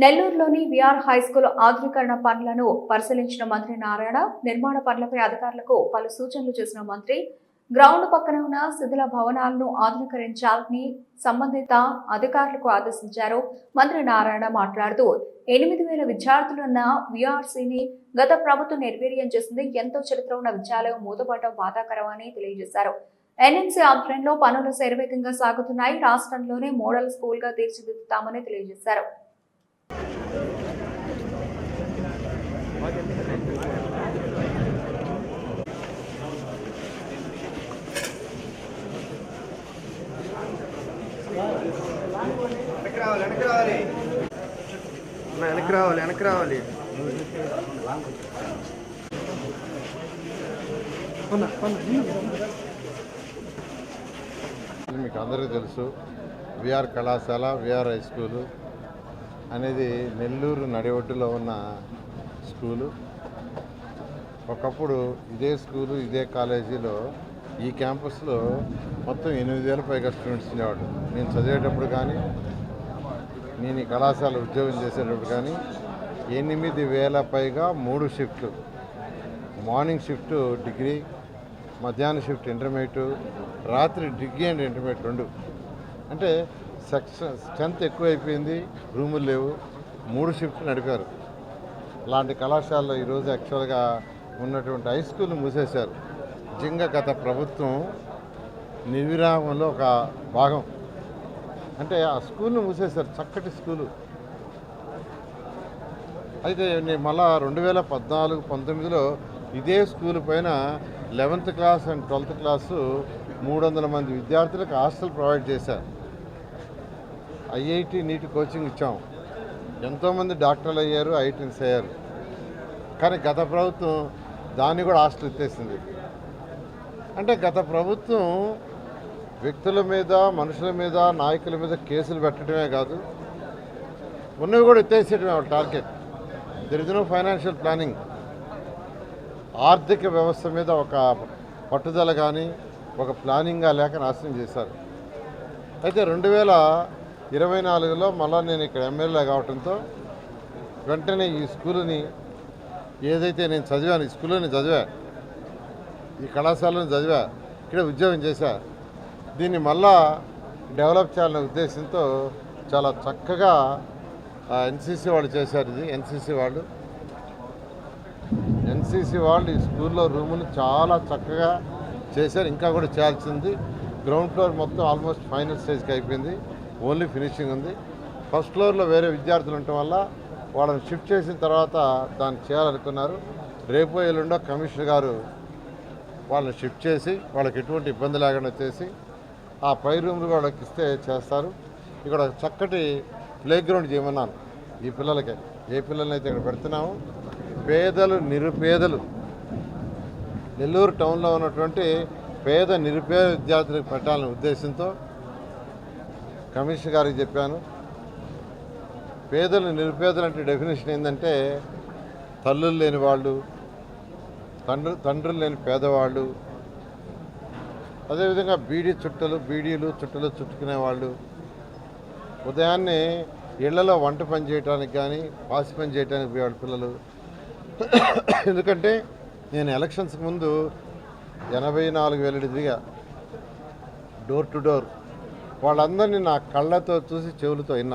నెల్లూరులోని VR high school ఆధునీకరణ పనులను పరిశీలించిన మంత్రి నారాయణ నిర్మాణ పనులపై అధికారులకు పలు సూచనలు చేసిన మంత్రి గ్రౌండ్ పక్కన ఉన్న శిథిల భవనాలను ఆధునీకరించాలని సంబంధిత అధికారులకు ఆదేశించారు. మంత్రి నారాయణ మాట్లాడుతూ ఎనిమిది వేల విద్యార్థులున్న విఆర్సీని గత ప్రభుత్వం నిర్వీర్యం చేసింది. ఎంతో చరిత్ర ఉన్న విద్యాలయం మూతపడటం బాధాకరమని తెలియజేశారు. ఎన్ఎంసీ ఆధ్వర్యంలో పనులు శరవేగంగా సాగుతున్నాయి. రాష్ట్రంలోనే మోడల్ స్కూల్గా తీర్చిదిద్దుతామని తెలియజేశారు. వెనక్కి రావాలి వెనక్కి రావాలి. మీకు అందరికీ తెలుసు. విఆర్ కళాశాల విఆర్ హై స్కూలు. అనేది నెల్లూరు నడివట్టులో ఉన్న స్కూలు. ఒకప్పుడు ఇదే స్కూలు ఇదే కాలేజీలో ఈ క్యాంపస్లో మొత్తం ఎనిమిది వేల పైగా స్టూడెంట్స్ ఉండేవాడు నేను చదివేటప్పుడు కానీ నేను ఈ కళాశాల ఉద్యోగం చేసేటప్పుడు కానీ ఎనిమిది వేల పైగా మూడు షిఫ్ట్లు. మార్నింగ్ షిఫ్ట్ డిగ్రీ మధ్యాహ్నం షిఫ్ట్ ఇంటర్మీడియట్ రాత్రి డిగ్రీ అండ్ ఇంటర్మీడియట్ రెండు. అంటే సెక్షన్ స్ట్రెంత్ ఎక్కువైపోయింది రూములు లేవు. మూడు షిఫ్ట్లు నడిపారు. అలాంటి కళాశాలలో ఈరోజు యాక్చువల్గా ఉన్నటువంటి హై స్కూల్ మూసేశారు. నిజంగా గత ప్రభుత్వం నివిరామంలో ఒక భాగం. అంటే ఆ స్కూల్ను మూసేశారు చక్కటి స్కూలు. అయితే నేను మళ్ళా రెండు వేల పద్నాలుగు పంతొమ్మిదిలో ఇదే స్కూల్ పైన eleventh class and twelfth class మూడు వందల మంది విద్యార్థులకు హాస్టల్ ప్రొవైడ్ చేశారు. ఐఐటి నీటి కోచింగ్ ఇచ్చాం. ఎంతోమంది డాక్టర్లు అయ్యారు ఐటీన్స్ అయ్యారు. కానీ గత ప్రభుత్వం దాన్ని కూడా హాస్టల్ ఎత్తేసింది. అంటే గత ప్రభుత్వం వ్యక్తుల మీద మనుషుల మీద నాయకుల మీద కేసులు పెట్టడమే కాదు ఉన్నవి కూడా ఎత్తేసేయడమే వాళ్ళ target. There is no financial planning ఆర్థిక వ్యవస్థ మీద ఒక పట్టుదల కానీ ఒక ప్లానింగ్గా లేక నాశనం చేశారు. అయితే రెండు వేల ఇరవై నాలుగులో మళ్ళీ నేను ఇక్కడ ఎమ్మెల్యే కావడంతో వెంటనే ఈ స్కూల్ని ఏదైతే నేను చదివాను ఈ స్కూల్లోని చదివా ఈ కళాశాలను చదివా ఇక్కడ ఉద్యోగం చేశా. దీన్ని మళ్ళా డెవలప్ చేయాలనే ఉద్దేశంతో చాలా చక్కగా ఎన్సీసీ వాళ్ళు చేశారు ఇది ఎన్సీసీ వాళ్ళు. ఎన్సీసీ వాళ్ళు ఈ స్కూల్లో రూమును చాలా చక్కగా చేశారు ఇంకా కూడా చేయాల్సింది. గ్రౌండ్ ఫ్లోర్ మొత్తం ఆల్మోస్ట్ ఫైనల్ స్టేజ్కి అయిపోయింది. ఓన్లీ ఫినిషింగ్ ఉంది. ఫస్ట్ ఫ్లోర్లో వేరే విద్యార్థులు ఉండటం వల్ల వాళ్ళని షిఫ్ట్ చేసిన తర్వాత దాన్ని చేయాలనుకున్నారు. రేపు ఎల్లుండో కమిషనర్ గారు వాళ్ళని షిఫ్ట్ చేసి వాళ్ళకి ఎటువంటి ఇబ్బంది లేకుండా చేసి ఆ పై రూమ్లు కూడా వాళ్ళకి ఇస్తే చేస్తారు. ఇక్కడ చక్కటి ప్లే గ్రౌండ్ చేయమన్నాను ఈ పిల్లలకి. ఏ పిల్లలనైతే అయితే ఇక్కడ పెడుతున్నామో పేదలు నిరుపేదలు. నెల్లూరు టౌన్లో ఉన్నటువంటి పేద నిరుపేద విద్యార్థులకు పెట్టాలనే ఉద్దేశంతో కమిషనర్ గారికి చెప్పాను. పేదలు నిరుపేదలు అంటే డెఫినేషన్ ఏంటంటే తల్లులు లేని వాళ్ళు తండ్రి తండ్రులు లేని పేదవాళ్ళు అదేవిధంగా బీడీ చుట్టలు బీడీలు చుట్టలు చుట్టుకునే వాళ్ళు ఉదయాన్నే ఇళ్ళలో వంట పని చేయడానికి కానీ పాసి పని చేయడానికి పోయేవాళ్ళు పిల్లలు. ఎందుకంటే నేను ఎలక్షన్స్కి ముందు ఎనభై నాలుగు వేలు తిరిగా డోర్ టు డోర్ వాళ్ళందరినీ నా కళ్ళతో చూసి చెవులతో విన్నా.